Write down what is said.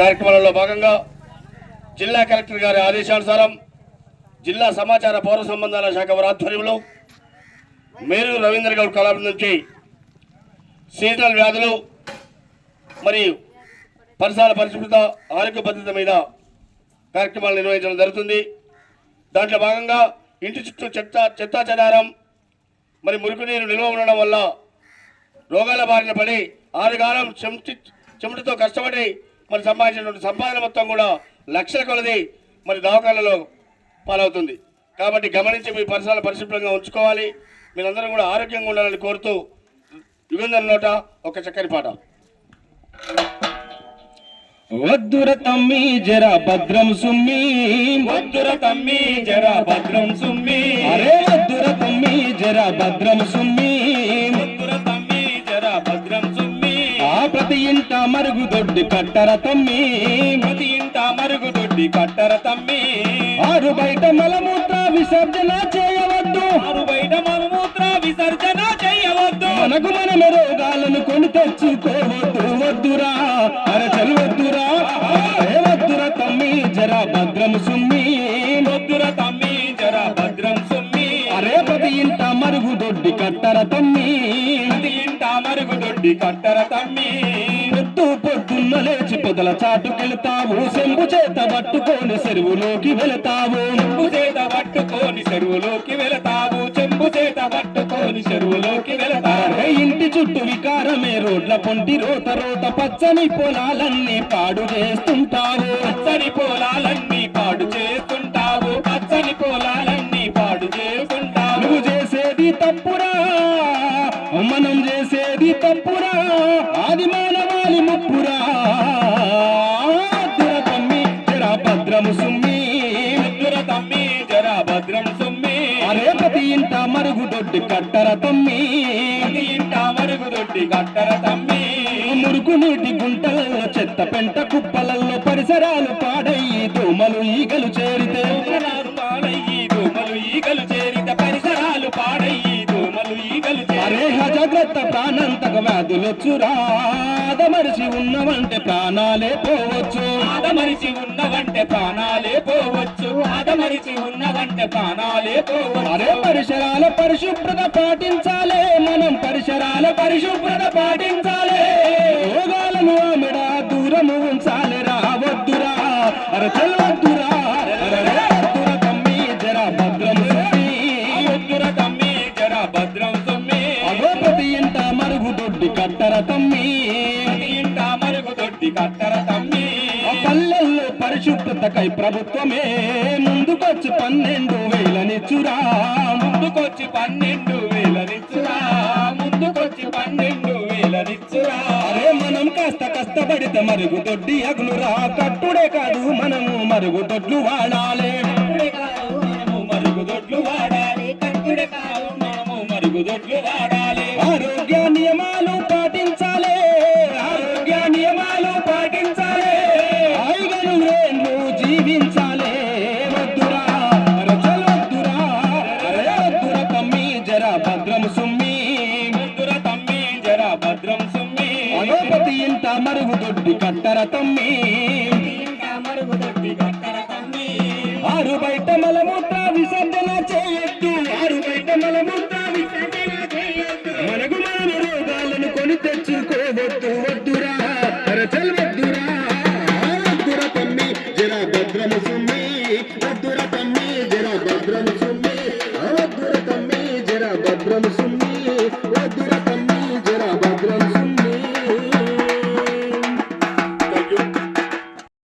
కార్యక్రమాలలో భాగంగా జిల్లా కలెక్టర్ గారి ఆదేశానుసారం జిల్లా సమాచార పౌర సంబంధాల శాఖ వారి ఆధ్వర్యంలో మేరు రవీంద్ర గౌడ్ కళాబృందం నుంచి సీజనల్ వ్యాధులు మరియు పరిసరాల పరిశుభ్రత ఆరోగ్య భద్రత మీద కార్యక్రమాలు నిర్వహించడం జరుగుతుంది. దాంట్లో భాగంగా ఇంటి చుట్టూ చెత్త చెత్త చెదారం మరి మురుగునీరు నిల్వ ఉండడం వల్ల రోగాల బారిన పడి ఆరుగాలం చెమటి చెమటితో కష్టపడి మరి సంపాదించినటువంటి సంపాదన మొత్తం కూడా లక్షల కొలది మరి దవాఖానలో పాలవుతుంది. కాబట్టి గమనించి మీ పరిసరాలు పరిశుభ్రంగా ఉంచుకోవాలి. మీరందరూ కూడా ఆరోగ్యంగా ఉండాలని కోరుతూ యుగంధర్ నోట ఒక చక్కని పాట. వద్దుర తమ్మి జర భద్రం సుమ్మి. వద్దుర తమ్మి జర భద్రం సుమ్మి. అరే వద్దుర తమ్మి జర భద్రం సుమ్మి. ఇంట మరుగు దొడ్డి కట్టర తమ్మి మతి ఇంట మరుగు దొడ్డి కట్టర తమ్మి. ఆరు బయట మలమూత్ర విసర్జన చేయవద్దు. ఆరు బయట మలమూత్ర విసర్జన చేయవద్దు. మనకు మనమే రోగాలను కొని తెచ్చుకోవద్దు. వద్దురా అరే చల్వద్దురా అరే తమ్మి జర భద్రం సుమ్మి. వద్దురా తమ్మి జర భద్రం సుమ్మి. అరే పది ఇంట మరుగు దొడ్డి కట్టర తమ్మి. ఇంట మరుగు దొడ్డి కట్టర తమ్మి. పొద్దున్న లేచి పొదల చాటుకెళ్తావు సెంబు చేత పట్టుకొని చెరువులోకి వెళతావు. చెంబు చేత పట్టుకొని చెరువులోకి వెళతావు. చెంబు చేత పట్టుకొని చెరువులోకి వెళతావు. ఇంటి చుట్టూ వికారమే రోడ్ల పొంటి రోత రోత పచ్చని పొలాలన్నీ పాడు చేస్తుంటావు. పచ్చని పొలాలు చేసేది తప్పురా ఆది మానవాళి ముప్పురా. దుర తమ్మి జర భద్రము సుమ్మి వద్దుర తమ్మి జర భద్రం సుమ్మి. అరే ప్రతి ఇంట మరుగు దొడ్డి కట్టర తమ్మి. ప్రతి ఇంట మరుగు దొడ్డి కట్టర తమ్మి. మురుకు నీటి గుంటలలో చెత్త పెంట కుప్పలలో పరిసరాలు పాడయ్యి దోమలు ఈగలు చేరితే వ్యాధులొచ్చురా మరిచి ఉన్నవంటే ప్రాణాలే పోవచ్చు. ఆదమరిచి ఉన్నవంటే ప్రాణాలే పోవచ్చు. ఆదమరిచి ఉన్నవంటే ప్రాణాలే పోవచ్చు. అరే పరిసరాల పరిశుభ్రత పాటించాలే మనం పరిసరాల పరిశుభ్రత పాటించాలే. రోగాలను ఆమెడ దూరము ఉంచాలి రావద్దురా. అరే తెలవద్దురా కట్టర తమ్మి. ఇంట మరుగు దొడ్డి కట్టర తమ్మి. పల్లెల్లో పరిశుభ్రతకై ప్రభుత్వమే. ముందుకొచ్చి పన్నెండు వేలనిచ్చురా ముందుకొచ్చి పన్నెండు వేలనిచ్చురా ముందుకొచ్చి పన్నెండు వేలనిచ్చురా అరే మనం కాస్త కష్టపడితే మరుగు దొడ్డి అగులురా. కట్టుడే కాదు మనము మరుగు దొడ్లు వాడాలి. మరుగుదొడ్డి కట్టర తమ్మి. ఆరు బయట మలమూత్ర విసర్జన చేయొద్దు. ఆరు బయట మలమూత్ర మనకు మన రోగాలను కొని తెచ్చుకోవద్దు. వద్దురా. రచల్ వద్దురా. తమ్మి. సుమ్మి. వద్దుర తమ్మి. జర భద్రం సుమ్మి. తమ్మి. జర సుమ్మి.